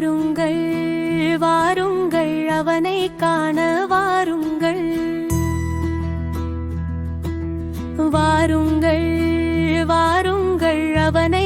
வாருங்கள் வாருங்கள் அவனை காண வாருங்கள். வாருங்கள் வாருங்கள் அவனை